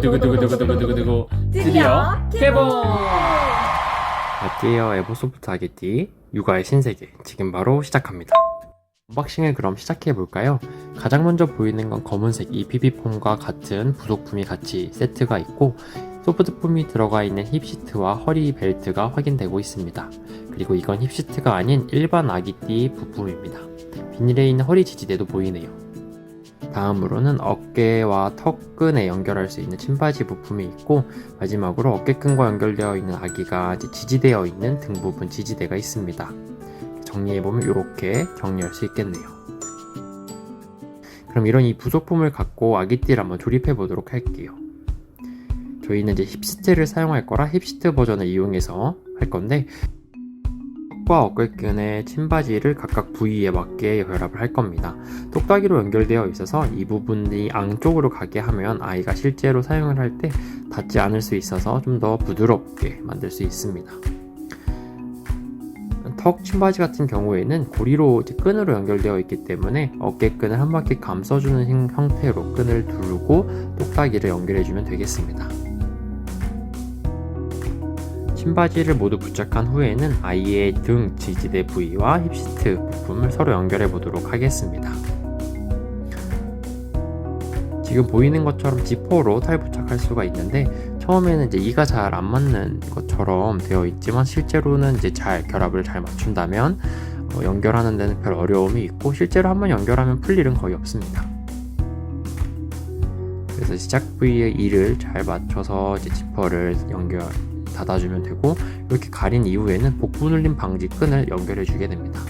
두구두구두구두구두구두구두구 드디어 개봉! 아띠에어 에버소프트 아게띠 육아의 신세계 지금 바로 시작합니다. 언박싱을 그럼 시작해 볼까요? 가장 먼저 보이는 건 검은색 EPB 폼과 같은 부속품이 같이 세트가 있고 소프트 폼이 들어가 있는 힙시트와 허리 벨트가 확인되고 있습니다. 그리고 이건 힙시트가 아닌 일반 아기띠 부품입니다. 비닐에 있는 허리 지지대도 보이네요. 다음으로는 어깨와 턱끈에 연결할 수 있는 침바지 부품이 있고 마지막으로 어깨끈과 연결되어 있는 아기가 지지되어 있는 등 부분 지지대가 있습니다. 정리해보면 이렇게 정리할 수 있겠네요. 그럼 이런 이 부속품을 갖고 아기띠를 한번 조립해 보도록 할게요. 저희는 이제 힙시트를 사용할 거라 힙시트 버전을 이용해서 할 건데 턱과 어깨끈의 침바지를 각각 부위에 맞게 결합을 할 겁니다. 똑딱이로 연결되어 있어서 이 부분이 앙쪽으로 가게 하면 아이가 실제로 사용을 할 때 닿지 않을 수 있어서 좀 더 부드럽게 만들 수 있습니다. 턱 침바지 같은 경우에는 고리로 끈으로 연결되어 있기 때문에 어깨끈을 한 바퀴 감싸주는 형- 형태로 끈을 두르고 똑딱이를 연결해주면 되겠습니다. 신바지를 모두 부착한 후에는 아이의 등 지지대 부위와 힙시트 부품을 서로 연결해 보도록 하겠습니다. 지금 보이는 것처럼 지퍼로 탈 부착할 수가 있는데 처음에는 이제 이가 잘 안 맞는 것처럼 되어 있지만 실제로는 이제 잘 결합을 잘 맞춘다면 어, 연결하는 데는 별 어려움이 있고 실제로 한번 연결하면 풀 일은 거의 없습니다. 그래서 시작 부위의 이를 잘 맞춰서 이제 지퍼를 연결 닫아주면 되고 이렇게 가린 이후에는 복부 눌림 방지 끈을 연결해 주게 됩니다.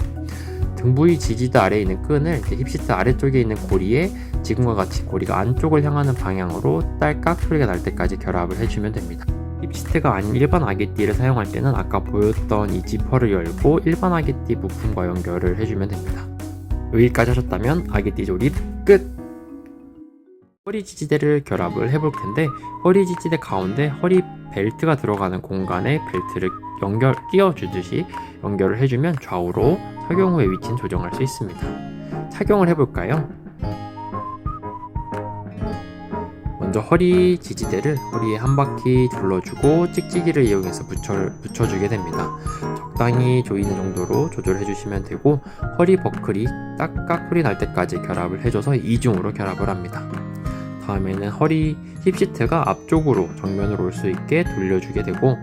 등 부위 지지대 아래에 있는 끈을 힙시트 아래쪽에 있는 고리에 지금과 같이 고리가 안쪽을 향하는 방향으로 딸깍 소리가 날 때까지 결합을 해주면 됩니다. 힙시트가 아닌 일반 아기띠를 사용할 때는 아까 보였던 이 지퍼를 열고 일반 아기띠 부품과 연결을 해주면 됩니다. 여기까지 하셨다면 아기띠 조립 끝! 허리 지지대를 결합을 해볼 텐데 허리 지지대 가운데 허리 벨트가 들어가는 공간에 벨트를 연결 끼워 주듯이 연결을 해주면 좌우로 착용 후에 위치는 조정할 수 있습니다. 착용을 해볼까요? 먼저 허리 지지대를 허리에 한 바퀴 둘러주고 찍찍이를 이용해서 붙여, 붙여주게 됩니다. 적당히 조이는 정도로 조절해 주시면 되고 허리 버클이 딱딱 소리 날 때까지 결합을 해줘서 이중으로 결합을 합니다. 다음에는 허리 힙시트가 앞쪽으로 정면으로 올 수 있게 돌려주게 되고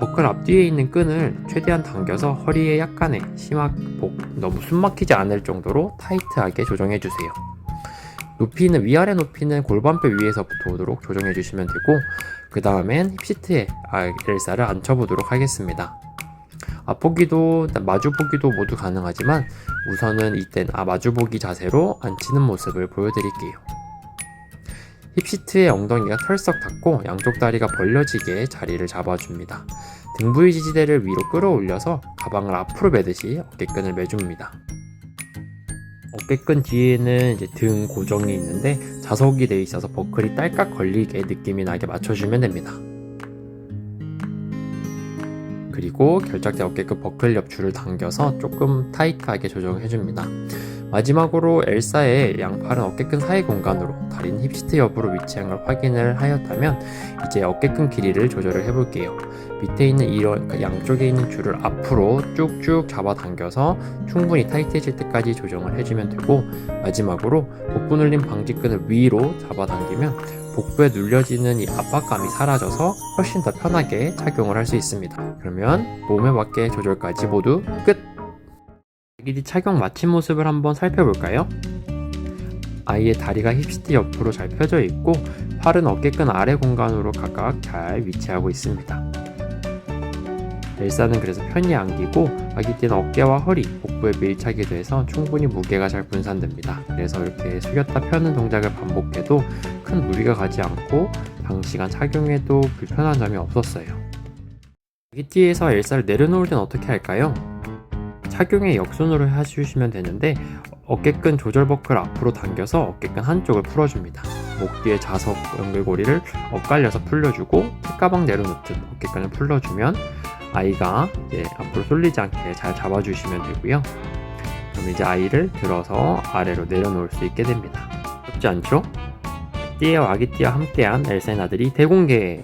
버클 앞뒤에 있는 끈을 최대한 당겨서 허리에 약간의 심막 복 너무 숨 막히지 않을 정도로 타이트하게 조정해 주세요. 높이는 위아래 높이는 골반뼈 위에서부터 오도록 조정해 주시면 되고 그 다음엔 힙시트에 아, 엘사를 앉혀보도록 하겠습니다. 앞보기도 마주보기도 모두 가능하지만 우선은 이땐 아 마주보기 자세로 앉히는 모습을 보여드릴게요. 힙시트의 엉덩이가 털썩 닿고 양쪽 다리가 벌려지게 자리를 잡아줍니다. 등 부위 지지대를 위로 끌어올려서 가방을 앞으로 매듯이 어깨끈을 매줍니다. 어깨끈 뒤에는 이제 등 고정이 있는데 자석이 되어 있어서 버클이 딸깍 걸리게 느낌이 나게 맞춰주면 됩니다. 그리고 결착된 어깨끈 버클 옆줄을 당겨서 조금 타이트하게 조정해줍니다. 마지막으로 엘사의 양팔은 어깨끈 사이 공간으로 다리는 힙시트 옆으로 위치한 걸 확인을 하였다면 이제 어깨끈 길이를 조절을 해볼게요. 밑에 있는 이런 그 양쪽에 있는 줄을 앞으로 쭉쭉 잡아당겨서 충분히 타이트해질 때까지 조정을 해주면 되고 마지막으로 복부 눌림 방지끈을 위로 잡아당기면 복부에 눌려지는 이 압박감이 사라져서 훨씬 더 편하게 착용을 할 수 있습니다. 그러면 몸에 맞게 조절까지 모두 끝! 아기디 착용 마친 모습을 한번 살펴볼까요? 아이의 다리가 힙시트 옆으로 잘 펴져 있고 팔은 어깨끈 아래 공간으로 각각 잘 위치하고 있습니다. 엘사는 그래서 편히 안기고 아기띠는 어깨와 허리, 복부에 밀착이 돼서 충분히 무게가 잘 분산됩니다. 그래서 이렇게 숙였다 펴는 동작을 반복해도 큰 무리가 가지 않고 장시간 착용해도 불편한 점이 없었어요. 아기띠에서 엘사를 내려놓을 땐 어떻게 할까요? 착용에 역순으로 해주시면 되는데 어깨끈 조절 버클 앞으로 당겨서 어깨끈 한쪽을 풀어줍니다. 목 뒤에 자석 연결고리를 엇갈려서 풀려주고 책가방 내려놓듯 어깨끈을 풀러주면 아이가 이제 앞으로 쏠리지 않게 잘 잡아주시면 되고요. 그럼 이제 아이를 들어서 아래로 내려놓을 수 있게 됩니다. 쉽지 않죠? 띠에와 아기띠와 함께한 엘사의 나들이 대공개